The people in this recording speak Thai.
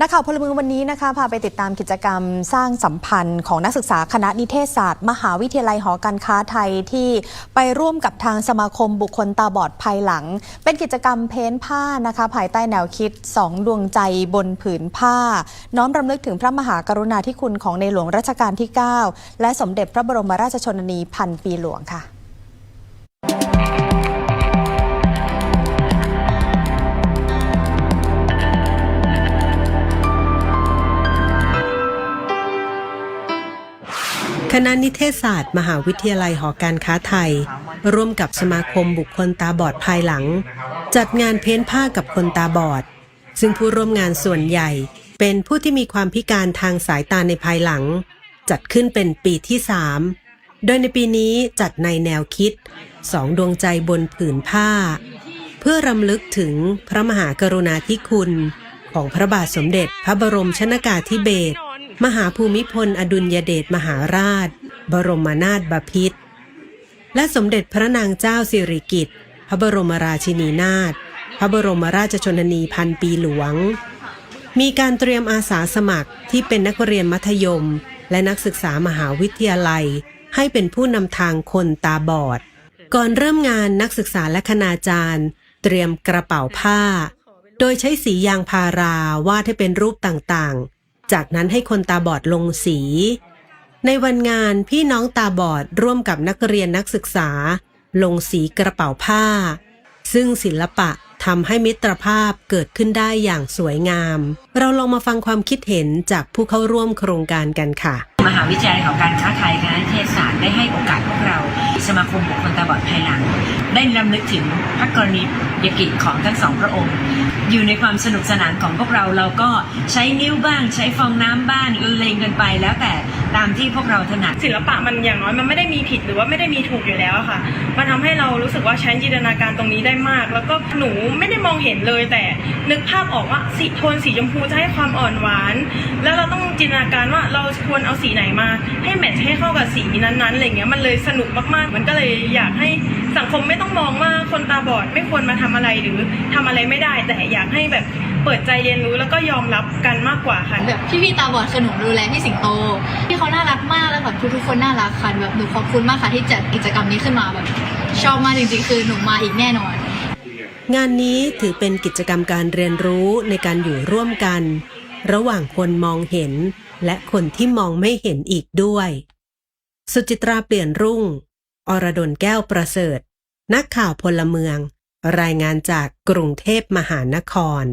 นักข่าวพลเมืองวันนี้นะคะพาไปติดตามกิจกรรมสร้างสัมพันธ์ของนักศึกษาคณะนิเทศศาสตร์ มหาวิทยาลัยหอการค้าไทยที่ไปร่วมกับทางสมาคมบุคคลตาบอดภายหลัง เป็นกิจกรรมเพ้นผ้านะคะ ภายใต้แนวคิดสองดวงใจบนผืนผ้า น้อมรำลึกถึงพระมหากรุณาธิคุณของในหลวงรัชกาลที่ 9 และสมเด็จพระบรมราชชนนีพันปีหลวงค่ะ ณะนิเทศศาสตร์ มหาวิทยาลัยหอการค้าไทย ร่วมกับสมาคมบุคคลตาบอดภายหลัง จัดงานเพ้นผ้ากับคนตาบอด ซึ่งผู้ร่วมงานส่วนใหญ่ เป็นผู้ที่มีความพิการทางสายตาในภายหลัง จัดขึ้นเป็นปีที่สามโดยในปีนี้จัดในแนวคิดสองดวงใจบนผืนผ้า เพื่อรำลึกถึงพระมหากรุณาธิคุณ ของพระบาทสมเด็จพระบรมชนากาธิเบศร มหาภูมิพลอดุลยเดชมหาราช บรมนาถบพิตรและสมเด็จพระนางเจ้าสิริกิติ์พระบรมราชินีนาถพระบรมราชชนนีพันปีหลวง มีการเตรียมอาสาสมัครที่เป็นนักเรียนมัธยม และนักศึกษามหาวิทยาลัย ให้เป็นผู้นำทางคนตาบอด ก่อนเริ่มงานนักศึกษาและคณาจารย์ เตรียมกระเป๋าผ้า โดยใช้สียางพาราวาดให้เป็นรูปต่างๆ จากนั้นให้คนตาบอดลงสี ในวันงานพี่น้องตาบอดร่วมกับนักเรียนนักศึกษา ลงสีกระเป๋าผ้า ซึ่งศิลปะทำให้มิตรภาพเกิดขึ้นได้อย่างสวยงาม เราลองมาฟังความคิดเห็นจากผู้เข้าร่วมโครงการกันค่ะ มหาวิทยาลัยของการค้าไทยคณะเทศศาสตร์ได้ให้โอกาสพวกเรา สมาคมบุคคลตาบอดภายหลัง ได้รำลึกถึงพระกรณียกิจของทั้งสองพระองค์ อยู่ในความสนุกสนานของพวกเราเราก็ใช้นิ้วบ้าง ใช้ฟองน้ำบ้างเลงกันไป แล้วแต่ตามที่พวกเราถนัดศิลปะมันอย่างน้อยมันไม่ได้มีผิดหรือว่าไม่ได้มีถูกอยู่แล้วค่ะ มันทำให้เรารู้สึกว่าใช้จินตนาการตรงนี้ได้มาก แล้วก็หนูไม่ได้มองเห็นเลยแต่นึกภาพออกว่าสีโทนสีชมพูจะให้ความอ่อนหวาน แล้วเราต้องจินตนาการว่าเราควรเอาสีไหนมา ให้แมทช์ให้เข้ากับสีนั้นๆอะไรเงี้ยมันเลยสนุกมากๆ มันก็เลยอยากให้ สังคมไม่ต้องมองว่าคนตาบอดไม่ควรมาทำอะไรหรือทำอะไรไม่ได้ แต่อยากให้แบบเปิดใจเรียนรู้แล้วก็ยอมรับกันมากกว่าค่ะแบบพี่ๆตาบอดคือหนูดูแลพี่สิงโตพี่เขาน่ารักมากแล้วแบบทุกๆคนน่ารักค่ะแบบหนูขอบคุณมากค่ะที่จัดกิจกรรมนี้ขึ้นมาแบบชอบมากจริงๆ คือหนูมาอีกแน่นอนงานนี้ถือเป็นกิจกรรมการเรียนรู้ในการอยู่ร่วมกัน ระหว่างคนมองเห็น และคนที่มองไม่เห็นอีกด้วย สุจิตราเปลี่ยนรุ่ง อรดลแก้วประเสริฐ นักข่าวพลเมือง รายงานจากกรุงเทพมหานคร